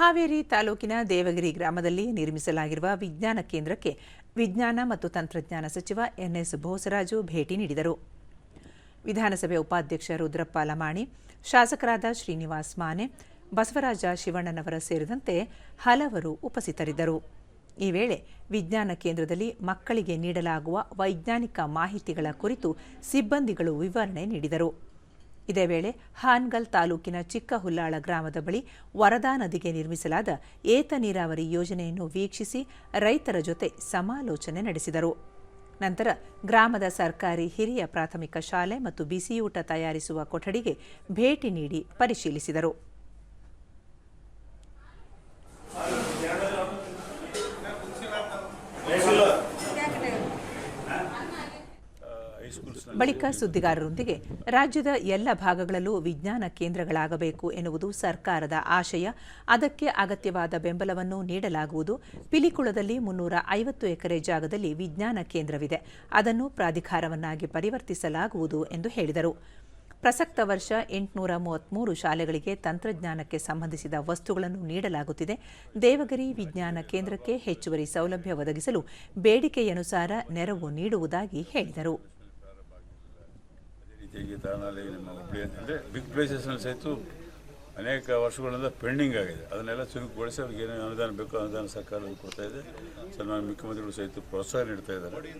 ಹಾವೇರಿ ತಾಲೂಕಿನ ದೇವಗಿರಿ ಗ್ರಾಮದಲ್ಲಿ ನಿರ್ಮಿಸಲಾಗಿರುವ ವಿಜ್ಞಾನ ಕೇಂದ್ರಕ್ಕೆ ವಿಜ್ಞಾನ ಮತ್ತು ತಂತ್ರಜ್ಞಾನ ಸಚಿವ ಎನ್ಎಸ್ ಬೋಸರಾಜು ಭೇಟಿ ನೀಡಿದರು. ವಿಧಾನಸಭೆ ಉಪಾಧ್ಯಕ್ಷ ರುದ್ರಪ್ಪ ಲಮಾಣಿ, ಶಾಸಕರಾದ ಶ್ರೀನಿವಾಸ್ ಮಾನೆ, ಬಸವರಾಜ ಶಿವಣ್ಣನವರ ಸೇರಿದಂತೆ ಹಲವರು ಉಪಸ್ಥಿತರಿದ್ದರು. ಈ ವೇಳೆ ವಿಜ್ಞಾನ ಕೇಂದ್ರದಲ್ಲಿ ಮಕ್ಕಳಿಗೆ ನೀಡಲಾಗುವ ವೈಜ್ಞಾನಿಕ ಮಾಹಿತಿಗಳ ಕುರಿತು ಸಿಬ್ಬಂದಿಗಳು ವಿವರಣೆ ನೀಡಿದರು. ಇದೇ ವೇಳೆ ಹಾನ್ಗಲ್ ತಾಲೂಕಿನ ಚಿಕ್ಕಹುಲ್ಲಾಳ ಗ್ರಾಮದ ಬಳಿ ವರದಾ ನದಿಗೆ ನಿರ್ಮಿಸಲಾದ ಏತ ನೀರಾವರಿ ಯೋಜನೆಯನ್ನು ವೀಕ್ಷಿಸಿ ರೈತರ ಜೊತೆ ಸಮಾಲೋಚನೆ ನಡೆಸಿದರು. ನಂತರ ಗ್ರಾಮದ ಸರ್ಕಾರಿ ಹಿರಿಯ ಪ್ರಾಥಮಿಕ ಶಾಲೆ ಮತ್ತು ಬಿಸಿಯೂಟ ತಯಾರಿಸುವ ಕೊಠಡಿಗೆ ಭೇಟಿ ನೀಡಿ ಪರಿಶೀಲಿಸಿದರು. ಬಳಿಕ ಸುದ್ದಿಗಾರರೊಂದಿಗೆ ರಾಜ್ಯದ ಎಲ್ಲ ಭಾಗಗಳಲ್ಲೂ ವಿಜ್ಞಾನ ಕೇಂದ್ರಗಳಾಗಬೇಕು ಎನ್ನುವುದು ಸರ್ಕಾರದ ಆಶಯ. ಅದಕ್ಕೆ ಅಗತ್ಯವಾದ ಬೆಂಬಲವನ್ನು ನೀಡಲಾಗುವುದು. ಪಿಲಿಕುಳದಲ್ಲಿ ಮುನ್ನೂರ ಐವತ್ತು ಎಕರೆ ಜಾಗದಲ್ಲಿ ವಿಜ್ಞಾನ ಕೇಂದ್ರವಿದೆ. ಅದನ್ನು ಪ್ರಾಧಿಕಾರವನ್ನಾಗಿ ಪರಿವರ್ತಿಸಲಾಗುವುದು ಎಂದು ಹೇಳಿದರು. ಪ್ರಸಕ್ತ ವರ್ಷ ಎಂಟುನೂರ ಮೂವತ್ಮೂರು ಶಾಲೆಗಳಿಗೆ ತಂತ್ರಜ್ಞಾನಕ್ಕೆ ಸಂಬಂಧಿಸಿದ ವಸ್ತುಗಳನ್ನು ನೀಡಲಾಗುತ್ತಿದೆ. ದೇವಗಿರಿ ವಿಜ್ಞಾನ ಕೇಂದ್ರಕ್ಕೆ ಹೆಚ್ಚುವರಿ ಸೌಲಭ್ಯ ಒದಗಿಸಲು ಬೇಡಿಕೆಯನುಸಾರ ನೆರವು ನೀಡುವುದಾಗಿ ಹೇಳಿದರು. ಅದೇ ತಾಣಲ್ಲಿ ನಿಮ್ಮ ಹುಬ್ಳಿ ಅಂತಂದರೆ ಬಿಗ್ ಪ್ಲೇಸಸ್ನಲ್ಲಿ ಸಹಿತ ಅನೇಕ ವರ್ಷಗಳಿಂದ ಪೆಂಡಿಂಗ್ ಆಗಿದೆ. ಅದನ್ನೆಲ್ಲ ಚುರುಕುಗೊಳಿಸಿ ಅವ್ರಿಗೆ ಏನೇನು ಅನುದಾನ ಬೇಕೋ ಅನುದಾನ ಸರ್ಕಾರ ಕೊಡ್ತಾ ಇದೆ. ನಾನು ಮುಖ್ಯಮಂತ್ರಿಗಳು ಸಹಿತ ಪ್ರೋತ್ಸಾಹ ನೀಡ್ತಾ ಇದ್ದಾರೆ.